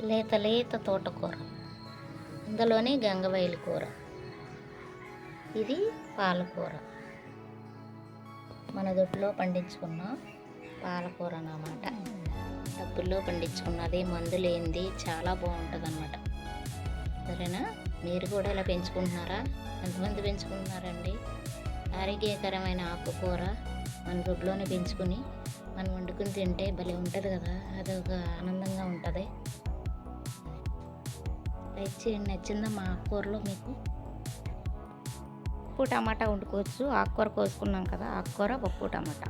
లేత లేత తోటకూర. ఇందులోనే గంగవైలు కూర. ఇది పాలకూర. మన దొడ్లో పండించుకున్న పాలకూర అన్నమాట. డబ్బుల్లో పండించుకున్నది మందు లేనిది చాలా బాగుంటుంది అన్నమాట సరేనా? మీరు కూడా ఇలా పెంచుకుంటున్నారా? ఎంతమంది పెంచుకుంటున్నారండి? ఆరోగ్యకరమైన ఆకుకూర మన దొడ్లోనే పెంచుకుని మనం వండుకుని తింటే భలే ఉంటుంది కదా? అదొక ఆనందంగా ఉంటుంది. ట్రై చేయండి నచ్చిందా మా ఆకుకూరలో మీకు? పప్పు టమాటా వండుకోవచ్చు. ఆకుకూర కోసుకున్నాం కదా ఆకుకూర పప్పు టమాటా.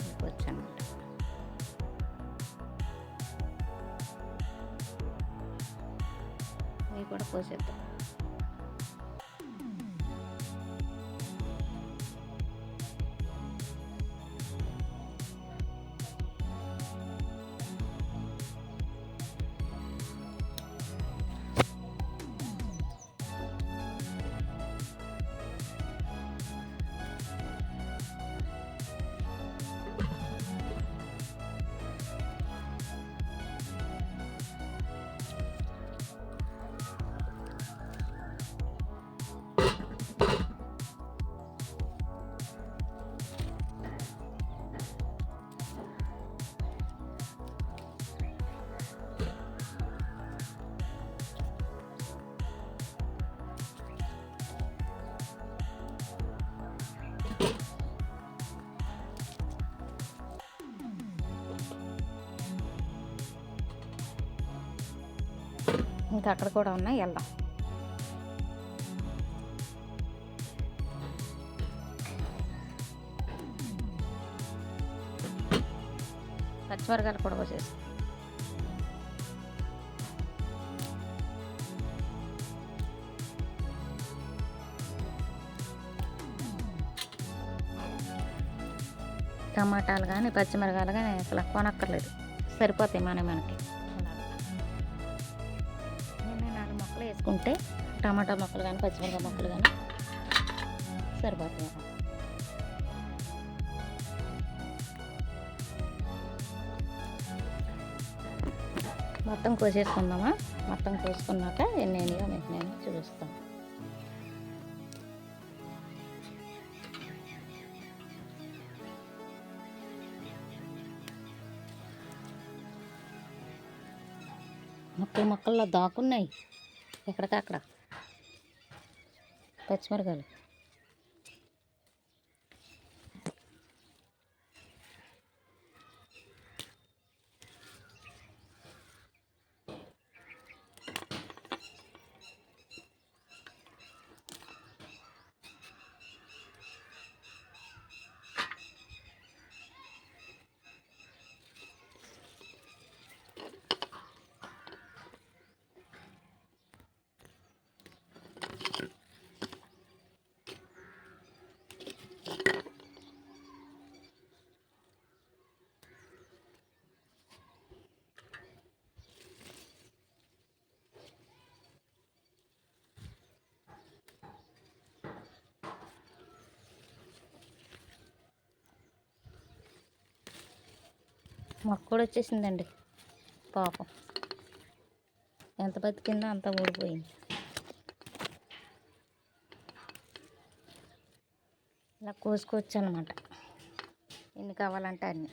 వండుకోవచ్చు అన్నమాట ఇవి కూడా కోసేద్దాం. ఇంకా అక్కడ కూడా ఉన్నాయి వెళ్దాం. పచ్చివర్గాలు కూడా వచ్చేసి టమాటాలు కానీ పచ్చిమిరకాయలు కానీ అసలు కొనక్కర్లేదు. సరిపోతాయి మన మనకి. ఉంటే టమాటా మొక్కలు కానీ పచ్చిమిరపకాయ మొక్కలు కానీ సరిపోతుంది మొత్తం కోసేసుకుందామా? మొత్తం కోసుకున్నాక ఎన్ని అయినాయో మీకు నేను చూపిస్తాను మొక్కలు మొక్కల్లో దాక్కున్నాయి. ఎక్కడికక్కడ పచ్చిమిరకాయలు. మొక్క కూడా వచ్చేసిందండి పాపం. ఎంత బతికిందో అంత ఊడిపోయింది. ఇలా కోసుకోవచ్చు అనమాట ఎన్ని కావాలంటే అన్ని.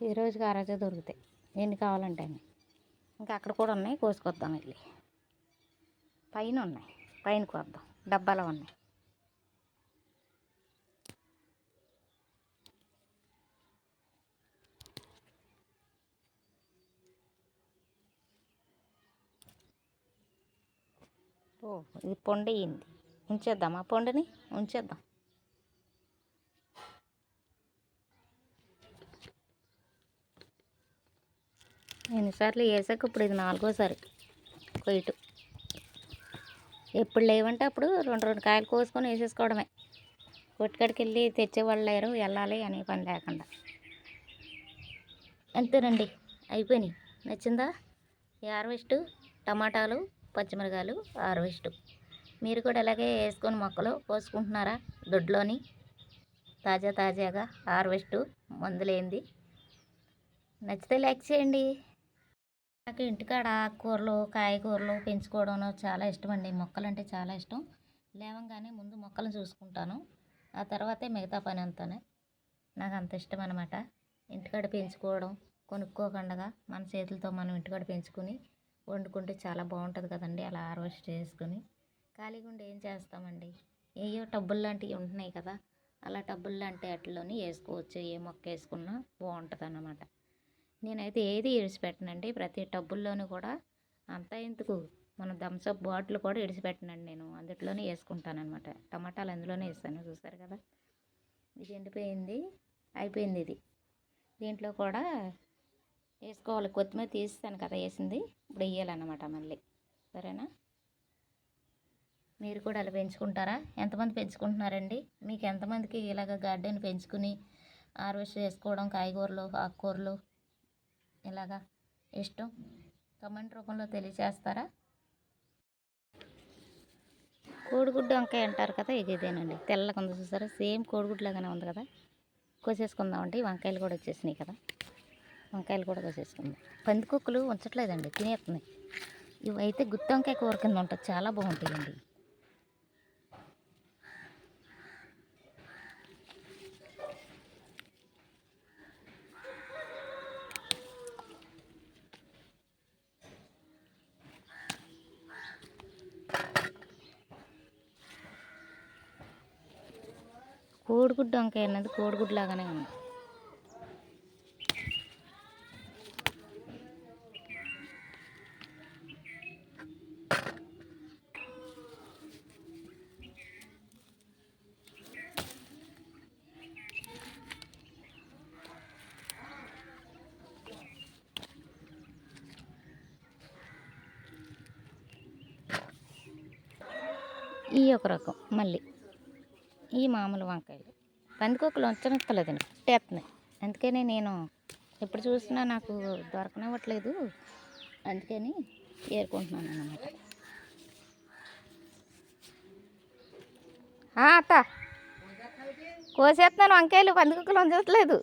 ఈ రోజుకి ఆ రోజే దొరుకుతాయి. ఎన్ని కావాలంటే అన్ని. ఇంకా అక్కడ కూడా ఉన్నాయి. కోసుకొద్దాం వెళ్ళి. పైన ఉన్నాయి. పైన కోద్దాం. డబ్బాలో ఉన్నాయి. ఓ ఇది పొండి అయింది ఉంచేద్దాం ఆ ఉంచేద్దాం. ఎన్నిసార్లు వేసాక ఇప్పుడు ఇది నాలుగోసారి. కొయ్యటు. ఎప్పుడు లేవంటే అప్పుడు రెండు రెండు కాయలు కోసుకొని వేసేసుకోవడమే. కొట్టుకడికి వెళ్ళి తెచ్చేవాళ్ళు లేరు వెళ్ళాలి అనే పని లేకుండా. అంతేనండి. అయిపోయినాయి. నచ్చిందా? హార్వెస్ట్ టమాటాలు పచ్చిమిరకాయలు హార్వెస్ట్. మీరు కూడా ఇలాగే వేసుకొని మొక్కలు కోసుకుంటున్నారా? దొడ్లోని తాజా తాజాగా హార్వెస్ట్ మందులేంది. నచ్చితే లైక్ చేయండి. నాకు ఇంటికాడ ఆకుకూరలు కాయగూరలు పెంచుకోవడం చాలా ఇష్టం అండి మొక్కలు అంటే చాలా ఇష్టం. లేవంగానే ముందు మొక్కలను చూసుకుంటాను. ఆ తర్వాతే మిగతా పని అంతానే. నాకు అంత ఇష్టం అనమాట ఇంటికాడ పెంచుకోవడం కొనుక్కోకుండా మన చేతులతో మనం ఇంటికాడ పెంచుకుని వండుకుంటే చాలా బాగుంటుంది కదండి. అలా హార్వెస్ట్ చేసుకుని ఖాళీగా ఉండి ఏం చేస్తామండి? ఏయో టబ్బులు లాంటివి ఉంటున్నాయి కదా. అలా టబ్బులు లాంటి వాటిలోని వేసుకోవచ్చు. ఏ మొక్క వేసుకున్నా బాగుంటుంది అన్నమాట నేనైతే ఏది ఇడిచిపెట్టనండి ప్రతి టబ్బుల్లోనూ కూడా అంతా ఎందుకు? మన థమ్స్అప్ బాటిల్ కూడా ఇడిచిపెట్టనండి నేను. అందులోనే వేసుకుంటానమాట టమాటాలు అందులోనే వేస్తాను చూసారు కదా? ఇది ఎండిపోయింది అయిపోయింది ఇది. దీంట్లో కూడా వేసుకోవాలి. కొత్తిమీర తీస్తాను కదా వేసింది. ఇప్పుడు వేయాలన్నమాట మళ్ళీ. సరేనా? మీరు కూడా అలా పెంచుకుంటారా? ఎంతమంది పెంచుకుంటున్నారండి? మీకు ఎంతమందికి ఇలాగ గార్డెన్ పెంచుకుని హార్వెస్ట్ చేసుకోవడం కాయగూరలు ఆకుకూరలు ఇలాగా ఇష్టం? కమెంట్ రూపంలో తెలియచేస్తారా? కోడిగుడ్డు వంకాయ అంటారు కదా ఇది ఇదేనండి. తెల్లగా ఉంది చూసారా? సేమ్ కోడిగుడ్లాగానే ఉంది కదా. కోసేసుకుందామండి వంకాయలు కూడా వచ్చేసినాయి కదా. వంకాయలు కూడా కోసేసుకుందాం. పందికొక్కులు ఉంచట్లేదండి తినేస్తున్నాయి. ఇవి అయితే గుత్తి వంకాయ కూర కింద ఉంటుంది. చాలా బాగుంటాయండి. కోడిగుడ్డు వంకాయ అన్నది కోడిగుడ్డు లాగానే ఉంది. ఈ ఒక రకం మళ్ళీ. ఈ మామూలు వంకాయలు. పందికొక్కులు ఉంచనక్కర్లేదండి పట్టేస్తున్నాయి అందుకని నేను ఎప్పుడు చూసినా నాకు దొరకనివ్వట్లేదు. అందుకని ఏరుకుంటున్నాను అన్నమాట. అత్త. కోసేస్తున్నాను వంకాయలు పందికొక్కులు ఉంచట్లేదు.